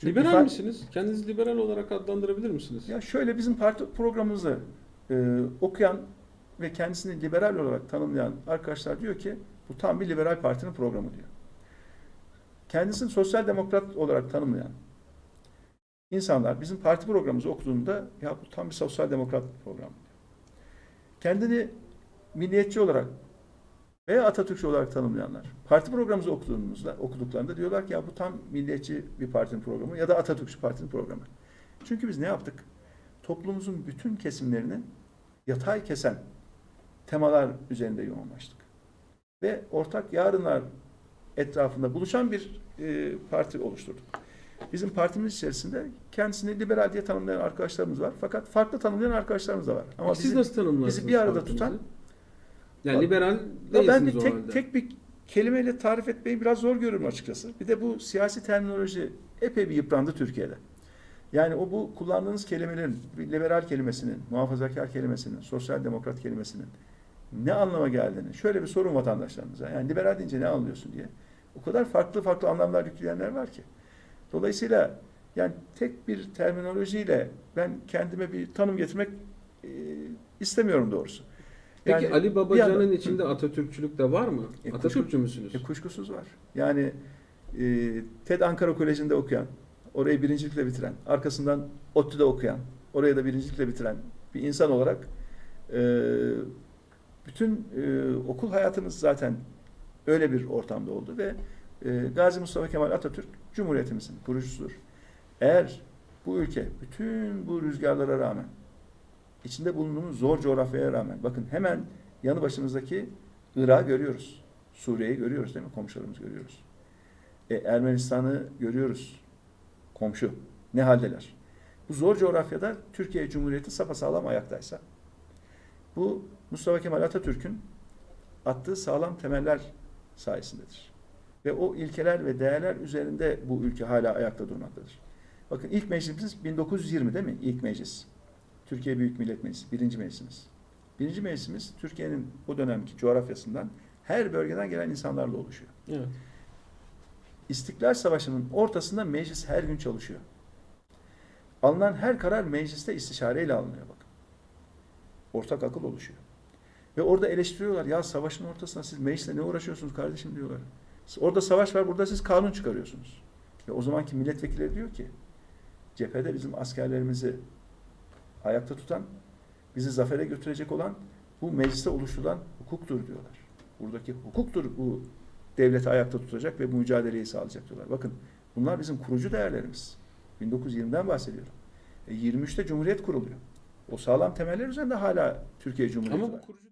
Çünkü Liberal fa- misiniz? Kendinizi liberal olarak adlandırabilir misiniz? Ya şöyle bizim parti programımızı e, okuyan ve kendisini liberal olarak tanımlayan arkadaşlar diyor ki bu tam bir liberal partinin programı diyor. Kendisini sosyal demokrat olarak tanımlayan insanlar bizim parti programımızı okuduğunda ya bu tam bir sosyal demokrat program diyor. Kendini milliyetçi olarak veya Atatürkçü olarak tanımlayanlar parti programımızı okuduğumuzda okuduklarında diyorlar ki ya bu tam milliyetçi bir partinin programı ya da Atatürkçü partinin programı. Çünkü biz ne yaptık? Toplumumuzun bütün kesimlerini yatay kesen temalar üzerinde yoğunlaştık. Ve ortak yarınlar etrafında buluşan bir e, parti oluşturduk. Bizim partimiz içerisinde kendisini liberal diye tanımlayan arkadaşlarımız var. Fakat farklı tanımlayan arkadaşlarımız da var. Ama Siz bizi- nasıl tanımlarsınız? bizi bir arada partinizi? tutan- yani liberal değilsiniz ben o tek, halde. tek bir kelimeyle tarif etmeyi biraz zor görüyorum açıkçası. Bir de bu siyasi terminoloji epey bir yıprandı Türkiye'de. Yani o bu kullandığınız kelimelerin, liberal kelimesinin, muhafazakar kelimesinin, sosyal demokrat kelimesinin ne anlama geldiğini şöyle bir sorun vatandaşlarımıza. Yani liberal deyince ne anlıyorsun diye. O kadar farklı farklı anlamlar yükleyenler var ki. Dolayısıyla yani tek bir terminolojiyle ben kendime bir tanım getirmek e, istemiyorum doğrusu. Peki Yani Ali Babacan'ın yandan- içinde Atatürkçülük de var mı? E, Atatürkçü müsünüz? E, kuşkusuz var. Yani e, TED Ankara Koleji'nde okuyan, orayı birincilikle bitiren, arkasından ODTÜ'de okuyan, oraya da birincilikle bitiren bir insan olarak e, bütün e, okul hayatımız zaten öyle bir ortamda oldu ve e, Gazi Mustafa Kemal Atatürk Cumhuriyetimizin kurucusudur. Eğer bu ülke bütün bu rüzgarlara rağmen içinde bulunduğumuz zor coğrafyaya rağmen bakın hemen yanı başımızdaki Irak'ı görüyoruz. Suriye'yi görüyoruz değil mi? Komşularımızı görüyoruz. E, Ermenistan'ı görüyoruz. Komşu. Ne haldeler? Bu zor coğrafyada Türkiye Cumhuriyeti sapasağlam ayaktaysa bu Mustafa Kemal Atatürk'ün attığı sağlam temeller sayesindedir. Ve o ilkeler ve değerler üzerinde bu ülke hala ayakta durmaktadır. Bakın ilk meclisimiz 1920 değil mi? İlk meclis. Türkiye Büyük Millet Meclisi. Birinci meclisimiz. Birinci meclisimiz Türkiye'nin o dönemki coğrafyasından her bölgeden gelen insanlarla oluşuyor. Evet. İstiklal Savaşı'nın ortasında meclis her gün çalışıyor. Alınan her karar mecliste istişareyle alınıyor bakın. Ortak akıl oluşuyor. Ve orada eleştiriyorlar. Ya savaşın ortasında siz meclisle ne uğraşıyorsunuz kardeşim diyorlar. Orada savaş var, burada siz kanun çıkarıyorsunuz. Ve o zamanki milletvekilleri diyor ki cephede bizim askerlerimizi ayakta tutan, bizi zafere götürecek olan bu mecliste oluşturulan hukuktur diyorlar. Buradaki hukuktur bu devleti ayakta tutacak ve bu mücadeleyi sağlayacak diyorlar. Bakın bunlar bizim kurucu değerlerimiz. 1920'den bahsediyorum. E, 23'te Cumhuriyet kuruluyor. O sağlam temeller üzerinde hala Türkiye Cumhuriyeti Ama var. bu kurucu